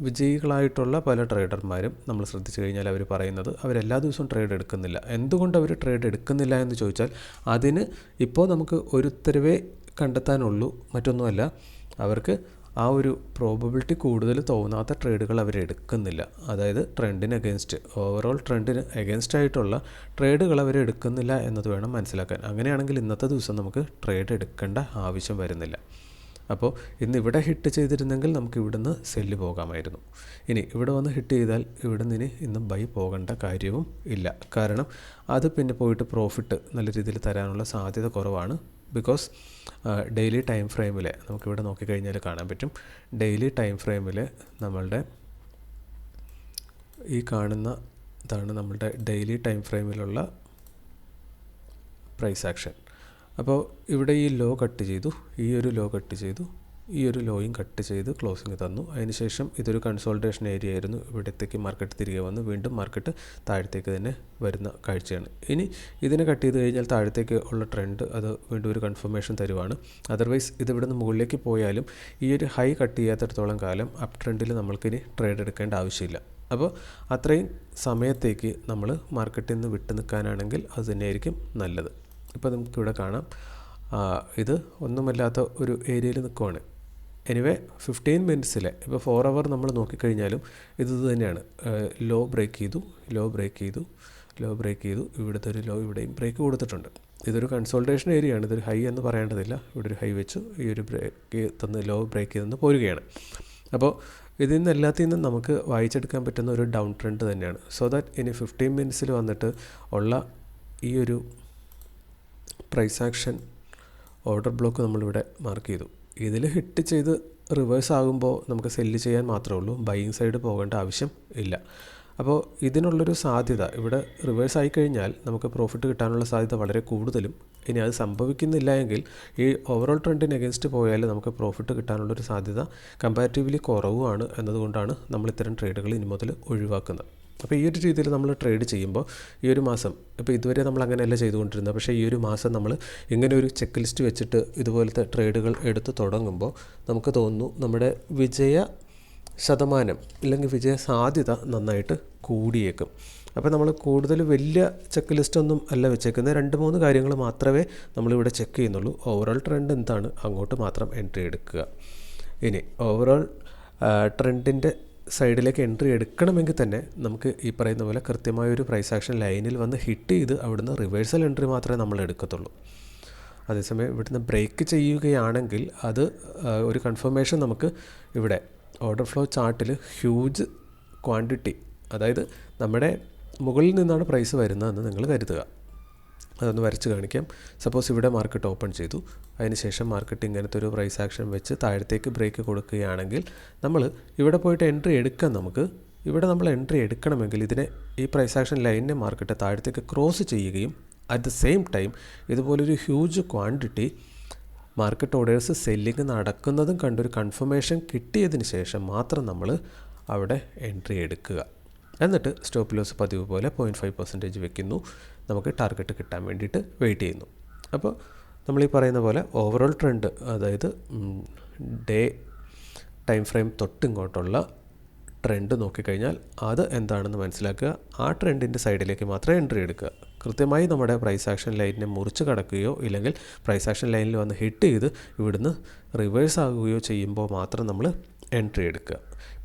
Speaker 1: വിജയികളായിട്ടുള്ള പല ട്രേഡർമാരും നമ്മൾ ശ്രദ്ധിച്ചു കഴിഞ്ഞാൽ അവർ പറയുന്നത് അവരെല്ലാ ദിവസവും ട്രേഡ് എടുക്കുന്നില്ല. എന്തുകൊണ്ട് അവർ ട്രേഡ് എടുക്കുന്നില്ല എന്ന് ചോദിച്ചാൽ അതിന് ഇപ്പോൾ നമുക്ക് ഒരു ഉത്തരവേ കണ്ടെത്താനുള്ളൂ. മറ്റൊന്നുമല്ല അവർക്ക് ആ ഒരു പ്രോബബിലിറ്റി കൂടുതൽ തോന്നാത്ത ട്രേഡുകൾ അവർ എടുക്കുന്നില്ല. അതായത് ട്രെൻഡിന് അഗേൻസ്റ്റ് ഓവറോൾ ട്രെൻഡിന് അഗേൻസ്റ്റ് ആയിട്ടുള്ള ട്രേഡുകൾ അവർ എടുക്കുന്നില്ല എന്നത് വേണം മനസ്സിലാക്കാൻ. അങ്ങനെയാണെങ്കിൽ ഇന്നത്തെ ദിവസം നമുക്ക് ട്രേഡ് എടുക്കേണ്ട ആവശ്യം വരുന്നില്ല. അപ്പോൾ ഇന്ന് ഇവിടെ ഹിറ്റ് ചെയ്തിരുന്നെങ്കിൽ നമുക്ക് ഇവിടുന്ന് സെല്ല് പോകാമായിരുന്നു. ഇനി ഇവിടെ വന്ന് ഹിറ്റ് ചെയ്താൽ ഇവിടുന്ന് ഇനി ഇന്ന് ബൈ പോകേണ്ട കാര്യവും ഇല്ല. കാരണം അത് പിന്നെ പോയിട്ട് പ്രോഫിറ്റ് നല്ല രീതിയിൽ തരാനുള്ള സാധ്യത കുറവാണ്. ബിക്കോസ് ഡെയിലി ടൈം ഫ്രെയിമിൽ നമുക്കിവിടെ നോക്കിക്കഴിഞ്ഞാൽ കാണാൻ പറ്റും. ഡെയിലി ടൈം ഫ്രെയിമിൽ നമ്മളുടെ ഈ കാണുന്ന ഇതാണ് നമ്മളുടെ ഡെയിലി ടൈം ഫ്രെയിമിലുള്ള പ്രൈസ് ആക്ഷൻ അപ്പോൾ ഇവിടെ ഈ ലോ കട്ട് ചെയ്തു. ഈ ഒരു ലോ കട്ട് ചെയ്തു. ഈ ഒരു ലോയും കട്ട് ചെയ്ത് ക്ലോസിങ് തന്നു. അതിനുശേഷം ഇതൊരു കൺസോൾട്ടേഷൻ ഏരിയ ആയിരുന്നു. ഇവിടത്തേക്ക് മാർക്കറ്റ് തിരികെ വന്ന്. വീണ്ടും മാർക്കറ്റ് താഴത്തേക്ക് തന്നെ വരുന്ന കാഴ്ചയാണ്. ഇനി ഇതിനെ കട്ട് ചെയ്ത് കഴിഞ്ഞാൽ താഴത്തേക്ക് ഉള്ള ട്രെൻഡ് അത് വീണ്ടും ഒരു കൺഫർമേഷൻ തരുവാണ്. അതർവൈസ് ഇത് ഇവിടുന്ന് മുകളിലേക്ക് പോയാലും ഈ ഒരു ഹൈ കട്ട് ചെയ്യാത്തടത്തോളം കാലം അപ് ട്രെൻഡിൽ നമ്മൾക്കിനി ട്രേഡ് എടുക്കേണ്ട ആവശ്യമില്ല. അപ്പോൾ അത്രയും സമയത്തേക്ക് നമ്മൾ മാർക്കറ്റിൽ നിന്ന് വിട്ടു നിൽക്കാനാണെങ്കിൽ അത് തന്നെയായിരിക്കും നല്ലത്. ഇപ്പോൾ നമുക്കിവിടെ കാണാം. ഇത് ഒന്നുമല്ലാത്ത ഒരു ഏരിയയിൽ നിൽക്കുവാണ് എനിവേ ഫിഫ്റ്റീൻ മിനിറ്റ്സിലെ ഇപ്പോൾ ഫോർ അവർ നമ്മൾ നോക്കിക്കഴിഞ്ഞാലും ഇത് തന്നെയാണ്. ലോ ബ്രേക്ക് ചെയ്തു ലോ ബ്രേക്ക് ചെയ്തു ലോ ബ്രേക്ക് ചെയ്തു. ഇവിടുത്തെ ഒരു ലോ ഇവിടെയും ബ്രേക്ക് കൊടുത്തിട്ടുണ്ട്. ഇതൊരു കൺസോൾട്ടേഷൻ ഏരിയ ആണ്. ഇതൊരു ഹൈ എന്ന് പറയേണ്ടതില്ല. ഇവിടെ ഒരു ഹൈ വെച്ചു ഈ ഒരു ബ്രേക്ക് തന്ന് ലോ ബ്രേക്ക് ചെയ്തെന്ന് പോരുകയാണ്. അപ്പോൾ ഇതിൽ നിന്ന് എല്ലാത്തിൽ നിന്നും നമുക്ക് വായിച്ചെടുക്കാൻ പറ്റുന്ന ഒരു ഡൗൺ ട്രെൻഡ് തന്നെയാണ്. സോ ദാറ്റ് ഇനി ഫിഫ്റ്റീൻ മിനിറ്റ്സിൽ വന്നിട്ട് ഉള്ള ഈ ഒരു പ്രൈസ് ആക്ഷൻ ഓർഡർ ബ്ലോക്ക് നമ്മളിവിടെ മാർക്ക് ചെയ്തു. ഇതിൽ ഹിറ്റ് ചെയ്ത് റിവേഴ്സ് ആകുമ്പോൾ നമുക്ക് സെല്ല് ചെയ്യാൻ മാത്രമേ ഉള്ളൂ. ബൈയിങ് സൈഡ് പോകേണ്ട ആവശ്യം ഇല്ല. അപ്പോൾ ഇതിനുള്ളൊരു സാധ്യത ഇവിടെ റിവേഴ്സ് ആയി കഴിഞ്ഞാൽ നമുക്ക് പ്രോഫിറ്റ് കിട്ടാനുള്ള സാധ്യത വളരെ കൂടുതലും. ഇനി അത് സംഭവിക്കുന്നില്ല എങ്കിൽ ഈ ഓവറോൾ ട്രെൻഡിന് എഗൻസ്റ്റ് പോയാൽ നമുക്ക് പ്രോഫിറ്റ് കിട്ടാനുള്ളൊരു സാധ്യത കമ്പാരിറ്റീവ്ലി കുറവുമാണ് എന്നതുകൊണ്ടാണ് നമ്മൾ ഇത്തരം ട്രേഡുകൾ ഇനി മുതൽ ഒഴിവാക്കുന്നത്. അപ്പോൾ ഈ ഒരു രീതിയിൽ നമ്മൾ ട്രേഡ് ചെയ്യുമ്പോൾ ഈ ഒരു മാസം ഇപ്പോൾ ഇതുവരെ നമ്മൾ അങ്ങനെയല്ല ചെയ്തുകൊണ്ടിരുന്നത്. പക്ഷേ ഈ ഒരു മാസം നമ്മൾ ഇങ്ങനെ ഒരു ചെക്ക് ലിസ്റ്റ് വെച്ചിട്ട് ഇതുപോലത്തെ ട്രേഡുകൾ എടുത്ത് തുടങ്ങുമ്പോൾ നമുക്ക് തോന്നുന്നു നമ്മുടെ വിജയ ശതമാനം അല്ലെങ്കിൽ വിജയ സാധ്യത നന്നായിട്ട് കൂടിയേക്കും. അപ്പോൾ നമ്മൾ കൂടുതൽ വലിയ ചെക്ക് ലിസ്റ്റ് ഒന്നും അല്ല വെച്ചേക്കുന്നത്. രണ്ട് മൂന്ന് കാര്യങ്ങൾ മാത്രമേ നമ്മളിവിടെ ചെക്ക് ചെയ്യുന്നുള്ളൂ. ഓവറോൾ ട്രെൻഡ് എന്താണ്? അങ്ങോട്ട് മാത്രം എൻട്രി എടുക്കുക. ഇനി ഓവറോൾ ട്രെൻഡിന്റെ സൈഡിലേക്ക് എൻട്രി എടുക്കണമെങ്കിൽ തന്നെ നമുക്ക് ഈ പറയുന്ന പോലെ കൃത്യമായ ഒരു പ്രൈസ് ആക്ഷൻ ലൈനിൽ വന്ന് ഹിറ്റ് ചെയ്ത് അവിടുന്ന് റിവേഴ്സൽ എൻട്രി മാത്രമേ നമ്മൾ എടുക്കത്തുള്ളൂ. അതേസമയം ഇവിടുന്ന് ബ്രേക്ക് ചെയ്യുകയാണെങ്കിൽ അത് ഒരു കൺഫർമേഷൻ നമുക്ക് ഇവിടെ ഓർഡർ ഫ്ലോ ചാർട്ടിൽ ഹ്യൂജ് ക്വാണ്ടിറ്റി അതായത് നമ്മുടെ മുകളിൽ നിന്നാണ് പ്രൈസ് വരുന്നതെന്ന് നിങ്ങൾ കരുതുക. അതൊന്ന് വരച്ച് കാണിക്കാം. സപ്പോസ് ഇവിടെ മാർക്കറ്റ് ഓപ്പൺ ചെയ്തു. അതിനുശേഷം മാർക്കറ്റ് ഇങ്ങനത്തെ ഒരു പ്രൈസ് ആക്ഷൻ വെച്ച് താഴത്തേക്ക് ബ്രേക്ക് കൊടുക്കുകയാണെങ്കിൽ നമ്മൾ ഇവിടെ പോയിട്ട് എൻട്രി എടുക്കാം നമുക്ക്. ഇവിടെ നമ്മൾ എൻട്രി എടുക്കണമെങ്കിൽ ഇതിനെ ഈ പ്രൈസ് ആക്ഷൻ ലൈനിനെ മാർക്കറ്റ് താഴത്തേക്ക് ക്രോസ് ചെയ്യുകയും അറ്റ് ദ സെയിം ടൈം ഇതുപോലൊരു huge quantity market orders selling നടക്കുന്നതും കണ്ടൊരു കൺഫർമേഷൻ കിട്ടിയതിന് ശേഷം മാത്രം നമ്മൾ അവിടെ എൻട്രി എടുക്കുക. എന്നിട്ട് സ്റ്റോപ്പ് ലോസ് പതിവ് പോലെ പോയിന്റ് ഫൈവ് പെർസെന്റേജ് വെക്കുന്നു. നമുക്ക് ടാർഗറ്റ് കിട്ടാൻ വേണ്ടിയിട്ട് വെയിറ്റ് ചെയ്യുന്നു. അപ്പോൾ നമ്മൾ ഈ പറയുന്ന പോലെ ഓവറോൾ ട്രെൻഡ് അതായത് ഡേ ടൈം ഫ്രെയിം തൊട്ടിങ്ങോട്ടുള്ള ട്രെൻഡ് നോക്കിക്കഴിഞ്ഞാൽ അത് എന്താണെന്ന് മനസ്സിലാക്കുക. ആ ട്രെൻഡിന്റെ സൈഡിലേക്ക് മാത്രമേ എൻട്രി എടുക്കുക. കൃത്യമായി നമ്മുടെ പ്രൈസ് ആക്ഷൻ ലൈനിനെ മുറിച്ച് കടക്കുകയോ ഇല്ലെങ്കിൽ പ്രൈസ് ആക്ഷൻ ലൈനിൽ വന്ന് ഹിറ്റ് ചെയ്ത് ഇവിടുന്ന് റിവേഴ്സ് ആകുകയോ ചെയ്യുമ്പോൾ മാത്രം നമ്മൾ എൻട്രി എടുക്കുക.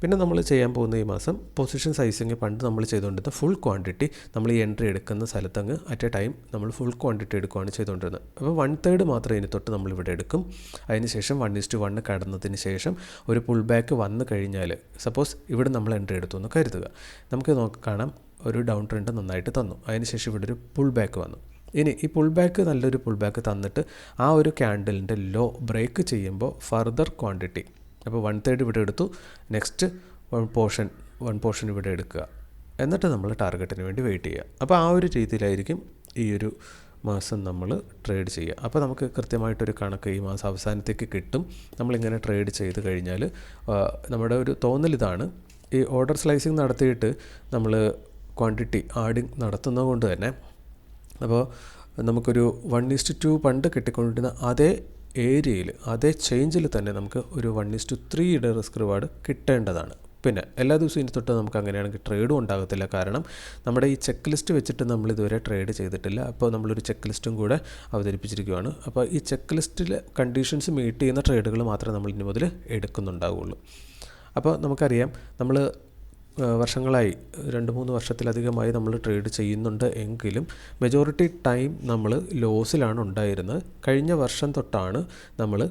Speaker 1: പിന്നെ നമ്മൾ ചെയ്യാൻ പോകുന്ന ഈ മാസം പൊസിഷൻ സൈസിങ് പണ്ട് നമ്മൾ ചെയ്തുകൊണ്ടിരുന്ന ഫുൾ ക്വാണ്ടിറ്റി നമ്മൾ ഈ എൻട്രി എടുക്കുന്ന സ്ഥലത്തങ്ങ് അറ്റ് എ ടൈം നമ്മൾ ഫുൾ ക്വാണ്ടിറ്റി എടുക്കുകയാണ് ചെയ്തുകൊണ്ടിരുന്നത്. അപ്പോൾ വൺ തേർഡ് മാത്രമേ ഇനി തൊട്ട് നമ്മൾ ഇവിടെ എടുക്കും. അതിനുശേഷം വൺ ഇസ്റ്റു വണ്ണ് കടന്നതിന് ശേഷം ഒരു പുൾ ബാക്ക് വന്നു കഴിഞ്ഞാൽ സപ്പോസ് ഇവിടെ നമ്മൾ എൻട്രി എടുത്തു എന്ന് കരുതുക. നമുക്ക് നോക്കി കാണാം ഒരു ഡൗൺ ട്രെൻഡ് നന്നായിട്ട് തന്നു. അതിനുശേഷം ഇവിടെ ഒരു പുൾ ബാക്ക് വന്നു. ഇനി ഈ പുൾ ബാക്ക് നല്ലൊരു പുൾ ബാക്ക് തന്നിട്ട് ആ ഒരു ക്യാൻഡലിന്റെ ലോ ബ്രേക്ക് ചെയ്യുമ്പോൾ ഫർദർ ക്വാണ്ടിറ്റി അപ്പോൾ വൺ തേർഡ് ഇവിടെ എടുത്തു. Next one portion one portion ഇവിടെ എടുക്കുക. എന്നിട്ട് നമ്മൾ ടാർഗറ്റിന് വേണ്ടി വെയിറ്റ് ചെയ്യുക. അപ്പോൾ ആ ഒരു രീതിയിലായിരിക്കും ഈ ഒരു മാസം നമ്മൾ ട്രേഡ് ചെയ്യുക. അപ്പോൾ നമുക്ക് കൃത്യമായിട്ടൊരു കണക്ക് ഈ മാസം അവസാനത്തേക്ക് കിട്ടും. നമ്മളിങ്ങനെ ട്രേഡ് ചെയ്ത് കഴിഞ്ഞാൽ നമ്മുടെ ഒരു തോന്നൽ ഇതാണ്. ഈ ഓർഡർ സ്ലൈസിങ് നടത്തിയിട്ട് നമ്മൾ ക്വാണ്ടിറ്റി ആഡിങ് നടത്തുന്നത് കൊണ്ട് തന്നെ അപ്പോൾ നമുക്കൊരു വൺ ഈസ്റ്റ് ടു പണ്ട് കിട്ടിക്കൊണ്ടിരുന്ന അതേ ഏരിയയിൽ അതേ ചേഞ്ചിൽ തന്നെ നമുക്ക് ഒരു വൺ ഇസ് ടു ത്രീയുടെ റിസ്ക് റിവാർഡ് കിട്ടേണ്ടതാണ്. പിന്നെ എല്ലാ ദിവസവും ഇനി തൊട്ട് നമുക്ക് അങ്ങനെയാണെങ്കിൽ ട്രേഡും ഉണ്ടാകത്തില്ല. കാരണം നമ്മുടെ ഈ ചെക്ക് ലിസ്റ്റ് വെച്ചിട്ട് നമ്മൾ ഇതുവരെ ട്രേഡ് ചെയ്തിട്ടില്ല. അപ്പോൾ നമ്മളൊരു ചെക്ക് ലിസ്റ്റും കൂടെ അവതരിപ്പിച്ചിരിക്കുകയാണ് അപ്പോൾ ഈ ചെക്ക് ലിസ്റ്റിൽ കണ്ടീഷൻസ് മീറ്റ് ചെയ്യുന്ന ട്രേഡുകൾ മാത്രമേ നമ്മൾ ഇനി മുതൽ എടുക്കുന്നുണ്ടാവുകയുള്ളൂ അപ്പോൾ നമുക്കറിയാം നമ്മൾ വർഷങ്ങളായി. രണ്ട് മൂന്ന് വർഷത്തിലധികമായി നമ്മൾ ട്രേഡ് ചെയ്യുന്നുണ്ട് എങ്കിലും മെജോറിറ്റി ടൈം നമ്മൾ ലോസിലാണ് ഉണ്ടായിരുന്നത്. കഴിഞ്ഞ വർഷം തൊട്ടാണ് നമ്മൾ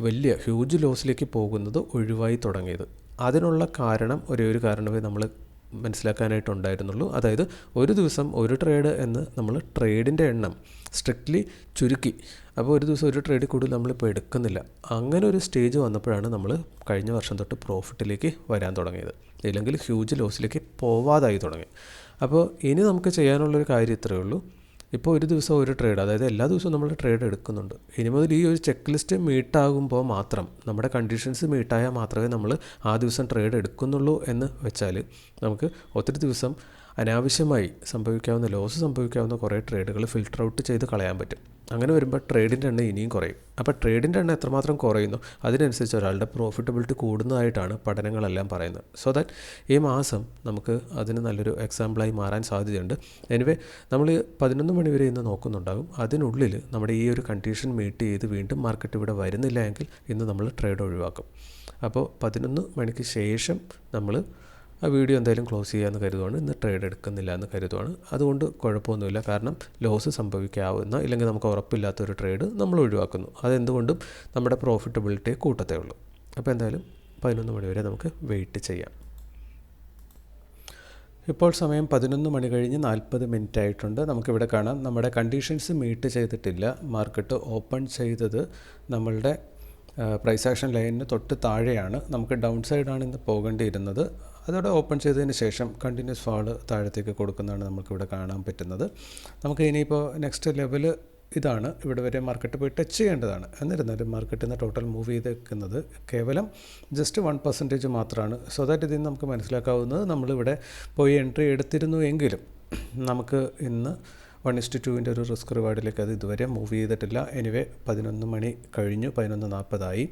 Speaker 1: വലിയ ഹ്യൂജ് ലോസിലേക്ക് പോകുന്നത് ഒഴിവായി തുടങ്ങിയത്. അതിനുള്ള കാരണം ഒരേ ഒരു കാരണമേ നമ്മൾ മനസ്സിലാക്കാനായിട്ടുണ്ടായിരുന്നുള്ളൂ. അതായത് ഒരു ദിവസം ഒരു ട്രേഡ് എന്ന് നമ്മൾ ട്രേഡിന്റെ എണ്ണം സ്ട്രിക്ട്ലി ചുരുക്കി. അപ്പോൾ ഒരു ദിവസം ഒരു ട്രേഡ് കൂടുതൽ നമ്മളിപ്പോൾ എടുക്കുന്നില്ല. അങ്ങനെ ഒരു സ്റ്റേജ് വന്നപ്പോഴാണ് നമ്മൾ കഴിഞ്ഞ വർഷം തൊട്ട് പ്രോഫിറ്റിലേക്ക് വരാൻ തുടങ്ങിയത്. ഇല്ലെങ്കിൽ ഹ്യൂജ് ലോസിലേക്ക് പോവാതായി തുടങ്ങി. അപ്പോൾ ഇനി നമുക്ക് ചെയ്യാനുള്ളൊരു കാര്യം ഇത്രയേ ഉള്ളൂ. ഇപ്പോൾ ഒരു ദിവസം ഒരു ട്രേഡ് അതായത് എല്ലാ ദിവസവും നമ്മൾ ട്രേഡ് എടുക്കുന്നുണ്ട്. ഇനി മുതൽ ഈ ഒരു ചെക്ക് ലിസ്റ്റ് മീട്ടാകുമ്പോൾ മാത്രം നമ്മുടെ കണ്ടീഷൻസ് മീട്ടായാൽ മാത്രമേ നമ്മൾ ആ ദിവസം ട്രേഡ് എടുക്കുന്നുള്ളൂ എന്ന് വെച്ചാൽ നമുക്ക് ഒത്തിരി ദിവസം അനാവശ്യമായി സംഭവിക്കാവുന്ന ലോസ് സംഭവിക്കാവുന്ന കുറേ ട്രേഡുകൾ ഫിൽട്ടർ ഔട്ട് ചെയ്ത് കളയാൻ പറ്റും. അങ്ങനെ വരുമ്പോൾ ട്രേഡിന്റെ എണ്ണം ഇനിയും കുറയും. അപ്പോൾ ട്രേഡിന്റെ എണ്ണം എത്രമാത്രം കുറയുന്നു അതിനനുസരിച്ച് ഒരാളുടെ പ്രോഫിറ്റബിലിറ്റി കൂടുന്നതായിട്ടാണ് പഠനങ്ങളെല്ലാം പറയുന്നത്. സോ ദാറ്റ് ഈ മാസം നമുക്ക് അതിന് നല്ലൊരു എക്സാമ്പിളായി മാറാൻ സാധ്യതയുണ്ട്. എനിവേ നമ്മൾ പതിനൊന്ന് മണി വരെ ഇന്ന് നോക്കുന്നുണ്ടാകും അതിനുള്ളിൽ നമ്മുടെ ഈ ഒരു കണ്ടീഷൻ മീറ്റ് ചെയ്ത് വീണ്ടും മാർക്കറ്റ് ഇവിടെ വരുന്നില്ല എങ്കിൽ ഇന്ന് നമ്മൾ ട്രേഡ് ഒഴിവാക്കും. അപ്പോൾ പതിനൊന്ന് മണിക്ക് ശേഷം നമ്മൾ ആ വീഡിയോ എന്തായാലും ക്ലോസ് ചെയ്യാമെന്ന് കരുതുവാണ്. ഇന്ന് ട്രേഡ് എടുക്കുന്നില്ല എന്ന് കരുതുവാണ്. അതുകൊണ്ട് കുഴപ്പമൊന്നുമില്ല. കാരണം ലോസ് സംഭവിക്കാവുന്ന ഇല്ലെങ്കിൽ നമുക്ക് ഉറപ്പില്ലാത്ത ഒരു ട്രേഡ് നമ്മൾ ഒഴിവാക്കുന്നു. അതെന്തുകൊണ്ടും നമ്മുടെ പ്രോഫിറ്റബിലിറ്റിയെ കൂട്ടത്തേ ഉള്ളൂ. അപ്പോൾ എന്തായാലും പതിനൊന്ന് മണിവരെ നമുക്ക് വെയിറ്റ് ചെയ്യാം. ഇപ്പോൾ സമയം പതിനൊന്ന് മണി കഴിഞ്ഞ് നാൽപ്പത് മിനിറ്റ് ആയിട്ടുണ്ട്. നമുക്കിവിടെ കാണാം. നമ്മുടെ കണ്ടീഷൻസ് മീറ്റ് ചെയ്തിട്ടില്ല. മാർക്കറ്റ് ഓപ്പൺ ചെയ്തത് നമ്മളുടെ പ്രൈസ് ആക്ഷൻ ലൈനിന് തൊട്ട് താഴെയാണ്. നമുക്ക് ഡൗൺ സൈഡാണ് ഇന്ന് പോകേണ്ടിയിരുന്നത്. അതോടെ ഓപ്പൺ ചെയ്തതിന് ശേഷം കണ്ടിന്യൂസ് ഫാൾ താഴത്തേക്ക് കൊടുക്കുന്നതാണ് നമുക്കിവിടെ കാണാൻ പറ്റുന്നത്. നമുക്ക് ഇനിയിപ്പോൾ നെക്സ്റ്റ് ലെവൽ ഇതാണ്. ഇവിടെ വരെ മാർക്കറ്റ് പോയി ടച്ച് ചെയ്യേണ്ടതാണ്. എന്നിരുന്നാലും മാർക്കറ്റിൽ നിന്ന് ടോട്ടൽ മൂവ് ചെയ്തേക്കുന്നത് കേവലം ജസ്റ്റ് വൺ പെർസെന്റേജ് മാത്രമാണ് സോ ദാറ്റ് ഇതിൽ നമുക്ക് മനസ്സിലാക്കാവുന്നത് നമ്മളിവിടെ പോയി എൻട്രി എടുത്തിരുന്നു എങ്കിലും നമുക്ക് ഇന്ന് വൺ ഇസ്റ്റ് ടുവിന്റെ ഒരു റിസ്ക് റിവാർഡിലേക്ക് അത് ഇതുവരെ മൂവ് ചെയ്തിട്ടില്ല. എനിവേ പതിനൊന്ന് മണി കഴിഞ്ഞു പതിനൊന്ന് നാൽപ്പതായി.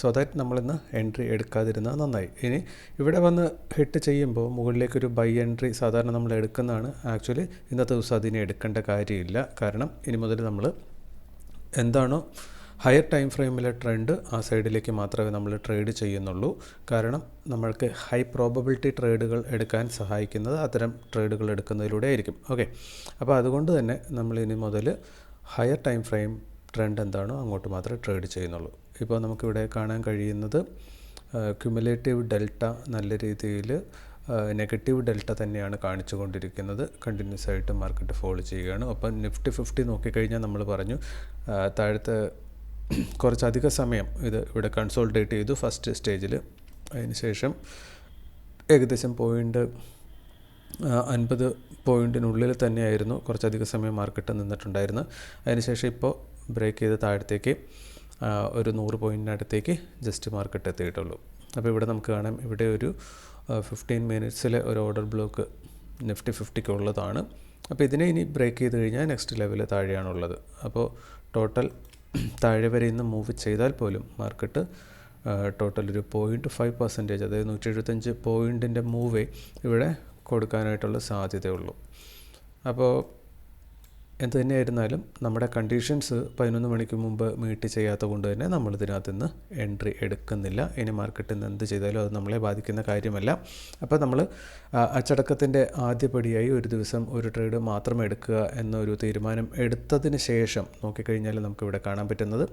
Speaker 1: സോ ദാറ്റ് നമ്മളിന്ന് എൻട്രി എടുക്കാതിരുന്നാൽ നന്നായി. ഇനി ഇവിടെ വന്ന് ഹിറ്റ് ചെയ്യുമ്പോൾ മുകളിലേക്കൊരു ബൈ എൻട്രി സാധാരണ നമ്മൾ എടുക്കുന്നതാണ്. ആക്ച്വലി ഇന്നത്തെ ദിവസം അതിനെ എടുക്കേണ്ട കാര്യമില്ല. കാരണം ഇനി മുതൽ നമ്മൾ എന്താണോ ഹയർ ടൈം ഫ്രെയിമിലെ ട്രെൻഡ് ആ സൈഡിലേക്ക് മാത്രമേ നമ്മൾ ട്രേഡ് ചെയ്യുന്നുള്ളൂ. കാരണം നമ്മൾക്ക് ഹൈ പ്രോബബിലിറ്റി ട്രേഡുകൾ എടുക്കാൻ സഹായിക്കുന്നത് അത്തരം ട്രേഡുകൾ എടുക്കുന്നതിലൂടെ ആയിരിക്കും. ഓക്കെ. അപ്പോൾ അതുകൊണ്ട് തന്നെ നമ്മൾ ഇനി മുതൽ ഹയർ ടൈം ഫ്രെയിം ട്രെൻഡ് എന്താണോ അങ്ങോട്ട് മാത്രമേ ട്രേഡ് ചെയ്യുന്നുള്ളൂ. ഇപ്പോൾ നമുക്കിവിടെ കാണാൻ കഴിയുന്നത് ക്യുമുലേറ്റീവ് ഡെൽറ്റ നല്ല രീതിയിൽ നെഗറ്റീവ് ഡെൽറ്റ തന്നെയാണ് കാണിച്ചുകൊണ്ടിരിക്കുന്നത് കണ്ടിന്യൂസ് ആയിട്ട് മാർക്കറ്റ് ഫോളോ ചെയ്യുകയാണ്. അപ്പം നിഫ്റ്റി ഫിഫ്റ്റി നോക്കിക്കഴിഞ്ഞാൽ നമ്മൾ പറഞ്ഞു താഴത്തെ കുറച്ചധിക സമയം ഇത് ഇവിടെ കൺസോൾട്ടേറ്റ് ചെയ്തു ഫസ്റ്റ് സ്റ്റേജിൽ അതിനുശേഷം ഏകദേശം പോയിന്റ് അൻപത് പോയിന്റിനുള്ളിൽ തന്നെയായിരുന്നു കുറച്ചധിക സമയം മാർക്കറ്റ് നിന്നിട്ടുണ്ടായിരുന്നത്. അതിനുശേഷം ഇപ്പോൾ ബ്രേക്ക് ചെയ്ത് താഴത്തേക്ക് ഒരു നൂറ് പോയിന്റിനടുത്തേക്ക് ജസ്റ്റ് മാർക്കറ്റ് എത്തിയിട്ടുള്ളൂ. അപ്പോൾ ഇവിടെ നമുക്ക് കാണാം ഇവിടെ ഒരു ഫിഫ്റ്റീൻ മിനിറ്റ്സിലെ ഒരു ഓർഡർ ബ്ലോക്ക് നിഫ്റ്റി ഫിഫ്റ്റിക്ക് ഉള്ളതാണ്. അപ്പോൾ ഇതിനെ ഇനി ബ്രേക്ക് ചെയ്ത് കഴിഞ്ഞാൽ നെക്സ്റ്റ് ലെവൽ താഴെയാണുള്ളത്. അപ്പോൾ ടോട്ടൽ താഴെ വരെ ഇന്ന് മൂവ് ചെയ്താൽ പോലും മാർക്കറ്റ് ടോട്ടൽ ഒരു പോയിന്റ് ഫൈവ് പെർസെന്റേജ് അതായത് നൂറ്റി എഴുപത്തഞ്ച് പോയിന്റിന്റെ മൂവേ ഇവിടെ കൊടുക്കാനായിട്ടുള്ള സാധ്യതയുള്ളൂ. അപ്പോൾ എന്ത് തന്നെയായിരുന്നാലും നമ്മുടെ കണ്ടീഷൻസ് പതിനൊന്ന് മണിക്ക് മുമ്പ് മീറ്റ് ചെയ്യാത്ത കൊണ്ട് തന്നെ നമ്മൾ ഇതിനകത്ത് നിന്ന് എൻട്രി എടുക്കുന്നില്ല. ഇനി മാർക്കറ്റിൽ നിന്ന് എന്ത് ചെയ്താലും അത് നമ്മളെ ബാധിക്കുന്ന കാര്യമല്ല. അപ്പോൾ നമ്മൾ അച്ചടക്കത്തിന്റെ ആദ്യപടിയായി ഒരു ദിവസം ഒരു ട്രേഡ് മാത്രം എടുക്കുക എന്നൊരു തീരുമാനം എടുത്തതിന് ശേഷം നോക്കിക്കഴിഞ്ഞാൽ നമുക്കിവിടെ കാണാൻ പറ്റുന്നത്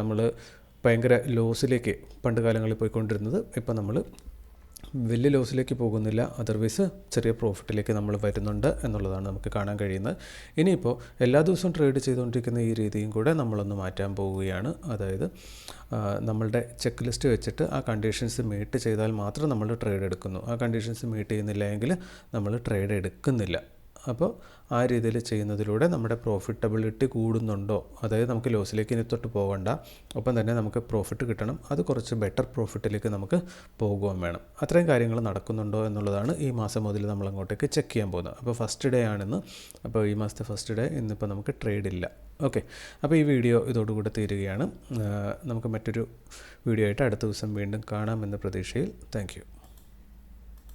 Speaker 1: നമ്മൾ ഭയങ്കര ലോസിലേക്ക് പണ്ട് കാലങ്ങളിൽ പോയിക്കൊണ്ടിരുന്നത്. ഇപ്പം നമ്മൾ വലിയ ലോസിലേക്ക് പോകുന്നില്ല. അതർവൈസ് ചെറിയ പ്രോഫിറ്റിലേക്ക് നമ്മൾ വരുന്നുണ്ട് എന്നുള്ളതാണ് നമുക്ക് കാണാൻ കഴിയുന്നത്. ഇനിയിപ്പോൾ എല്ലാ ദിവസവും ട്രേഡ് ചെയ്തുകൊണ്ടിരിക്കുന്ന ഈ രീതിയും കൂടെ നമ്മളൊന്ന് മാറ്റാൻ പോവുകയാണ്. അതായത് നമ്മളുടെ ചെക്ക് ലിസ്റ്റ് വെച്ചിട്ട് ആ കണ്ടീഷൻസ് മീറ്റ് ചെയ്താൽ മാത്രം നമ്മൾ ട്രേഡ് എടുക്കുന്നു. ആ കണ്ടീഷൻസ് മീറ്റ് ചെയ്യുന്നില്ല എങ്കിൽ നമ്മൾ ട്രേഡ് എടുക്കുന്നില്ല. അപ്പോൾ ആ രീതിയിൽ ചെയ്യുന്നതിലൂടെ നമ്മുടെ പ്രോഫിറ്റബിലിറ്റി കൂടുന്നുണ്ടോ? അതായത് നമുക്ക് ലോസിലേക്ക് ഇനി തൊട്ട് പോകണ്ട. ഒപ്പം തന്നെ നമുക്ക് പ്രോഫിറ്റ് കിട്ടണം. അത് കുറച്ച് ബെറ്റർ പ്രോഫിറ്റിലേക്ക് നമുക്ക് പോകുകയും വേണം. അത്രയും കാര്യങ്ങൾ നടക്കുന്നുണ്ടോ എന്നുള്ളതാണ് ഈ മാസം മുതൽ നമ്മൾ അങ്ങോട്ടേക്ക് ചെക്ക് ചെയ്യാൻ പോകുന്നത്. അപ്പോൾ ഫസ്റ്റ് ഡേ ആണെന്ന്. അപ്പോൾ ഈ മാസത്തെ ഫസ്റ്റ് ഡേ ഇന്നിപ്പോൾ നമുക്ക് ട്രേഡ് ഇല്ല. ഓക്കെ അപ്പോൾ ഈ വീഡിയോ ഇതോടുകൂടി തീരുകയാണ്. നമുക്ക് മറ്റൊരു വീഡിയോ ആയിട്ട് അടുത്ത ദിവസം വീണ്ടും കാണാമെന്ന പ്രതീക്ഷയിൽ. താങ്ക്